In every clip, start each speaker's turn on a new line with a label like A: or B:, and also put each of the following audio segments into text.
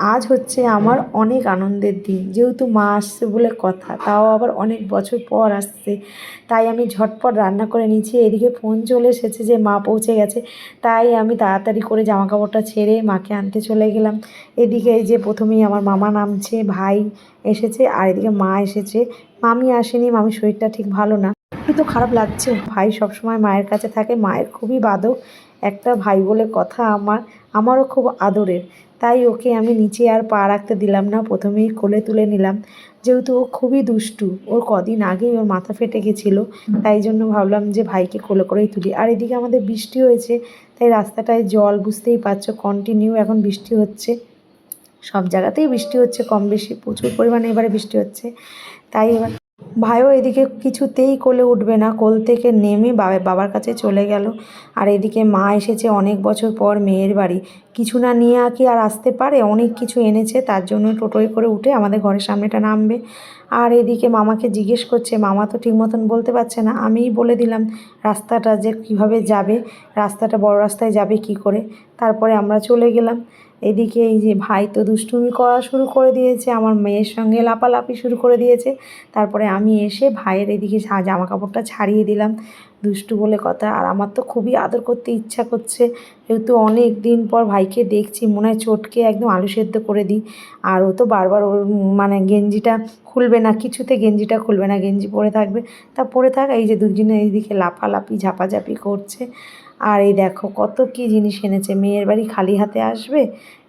A: আজ হচ্ছে আমার অনেক আনন্দের দিন। যেহেতু মা আসছে বলে কথা, তাও আবার অনেক বছর পর আসছে। তাই আমি ঝটপট রান্না করে নিয়েছি। এদিকে ফোন চলে এসেছে যে মা পৌঁছে গেছে। তাই আমি তাড়াতাড়ি করে জামা কাপড়টা ছেড়ে মাকে আনতে চলে গেলাম। এদিকে যে প্রথমেই আমার মামা নামছে, ভাই এসেছে, আর এদিকে মা এসেছে। মামি আসেনি, মামির শরীরটা ঠিক ভালো না। তো খারাপ লাগছে। ভাই সবসময় মায়ের কাছে থাকে, মায়ের খুবই বাদক। একটা ভাই বলে কথা আমার, আমারও খুব আদরের। তাই ওকে আমি নিচে আর পা রাখতে দিলাম না, প্রথমেই কোলে তুলে নিলাম। যেহেতু ও খুবই দুষ্টু, ওর কদিন আগেই ওর মাথা ফেটে গেছিল, তাই জন্য ভাবলাম যে ভাইকে কোলে করেই তুলি। আর এদিকে আমাদের বৃষ্টি হয়েছে, তাই রাস্তাটায় জল বুঝতেই পারছ কন্টিনিউ এখন বৃষ্টি হচ্ছে। সব জায়গাতেই বৃষ্টি হচ্ছে, কম বেশি, প্রচুর পরিমাণে এবারে বৃষ্টি হচ্ছে। তাই এবার ভাইও এদিকে কিছুতেই কোলে উঠবে না। কোল থেকে নেমে বাবার কাছে চলে গেল। আর এদিকে মা এসেছে অনেক বছর পর মেয়ের বাড়ি। কিছু না নিয়ে কি আর আসতে পারে? অনেক কিছু এনেছে, তার জন্য টোটোয় করে উঠে আমাদের ঘরের সামনেটা নামবে। আর এদিকে মামাকে জিজ্ঞেস করছে, মামা তো ঠিক মতন বলতে পারছে না। আমিই বলে দিলাম, রাস্তাটা যে কীভাবে যাবে? রাস্তাটা বড় রাস্তায় যাবে কি করে? তারপরে আমরা চলে গেলাম। এদিকে এই যে ভাই তো দুষ্টুমি করা শুরু করে দিয়েছে, আমার মেয়ের সঙ্গে লাপালাপি শুরু করে দিয়েছে। তারপরে আমি এসে ভাইয়ের এদিকে জামা কাপড়টা ছাড়িয়ে দিলাম। দুষ্টু বলে কথা, আর আমার তো খুবই আদর করতে ইচ্ছা করছে। যেহেতু অনেক দিন পর ভাইকে দেখছি, মনে হয় চটকে একদম আলু সেদ্ধ করে দিই। আর ও তো বারবার ওর মানে গেঞ্জিটা খুলবে না, কিছুতে গেঞ্জিটা খুলবে না, গেঞ্জি পরে থাকবে। তা পরে থাক, এই যে দুজনে এইদিকে লাফালাফি ঝাপাঝাপি করছে। আর এই দেখো কত কি জিনিস এনেছে। মেয়ের বাড়ি খালি হাতে আসবে?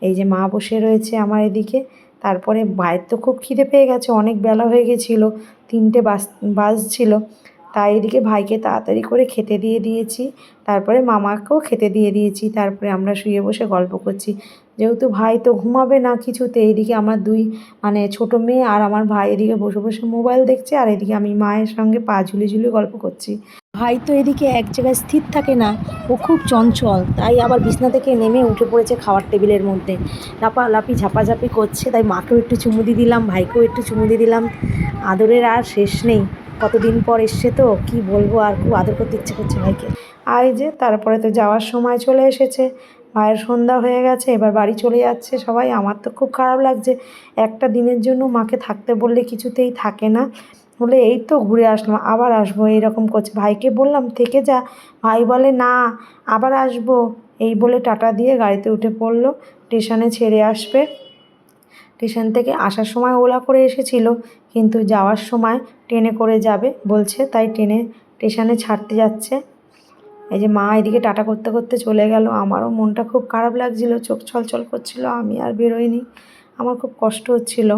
A: এই যে মা বসে রয়েছে আমার এদিকে। তারপরে ভাইয়ের তো খুব খিদে পেয়ে গেছে, অনেক বেলা হয়ে গেছিল, তিনটে বাস, বাজছিল। তাই এদিকে ভাইকে তাড়াতাড়ি করে খেতে দিয়ে দিয়েছি। তারপরে মামাকেও খেতে দিয়ে দিয়েছি। তারপরে আমরা শুয়ে বসে গল্প করছি। যেহেতু ভাই তো ঘুমাবে না কিছুতে এইদিকে আমার দুই মানে ছোটো মেয়ে আর আমার ভাই এদিকে বসে বসে মোবাইল দেখছে, আর এদিকে আমি মায়ের সঙ্গে পা ঝুলি ঝুলি গল্প করছি। ভাই তো এদিকে এক জায়গায় স্থির থাকে না, ও খুব চঞ্চল, তাই আবার বিছনা থেকে নেমে উঠে পড়েছে খাওয়ার টেবিলের মধ্যে। লাপালাপি ঝাপাঝাপি করছে, তাই মাকেও একটু চুমু দিয়ে দিলাম, ভাইকেও একটু চুমু দিয়ে দিলাম। আদরের আর শেষ নেই, কতদিন পর এসছে তো, কি বলব আর খুব আদর করতে ইচ্ছে করছে ভাইকে। আর যে, তারপরে তো যাওয়ার সময় চলে এসেছে, ভাইয়ের সন্ধ্যা হয়ে গেছে, এবার বাড়ি চলে যাচ্ছে সবাই। আমার তো খুব খারাপ লাগছে, একটা দিনের জন্য মাকে থাকতে বললে কিছুতেই থাকে না। বলে, এই তো ঘুরে আসলাম, আবার আসব। এইরকম করছে। ভাইকে বললাম, থেকে যা। ভাই বলে, না, আবার আসব। এই বলে টাটা দিয়ে গাড়িতে উঠে পড়ল। স্টেশনে ছেড়ে আসবে। স্টেশন থেকে আসার সময় ওলা করে এসেছিল, কিন্তু যাওয়ার সময় ট্রেনে করে যাবে বলছে, তাই ট্রেনে, স্টেশনে ছাড়তে যাচ্ছে। এই যে মা এদিকে টাটা করতে করতে চলে গেল। আমারও মনটা খুব খারাপ লাগছিল, চোখ ছলছল করছিল, আমি আর বেরোইনি। আমার খুব কষ্ট হচ্ছিল।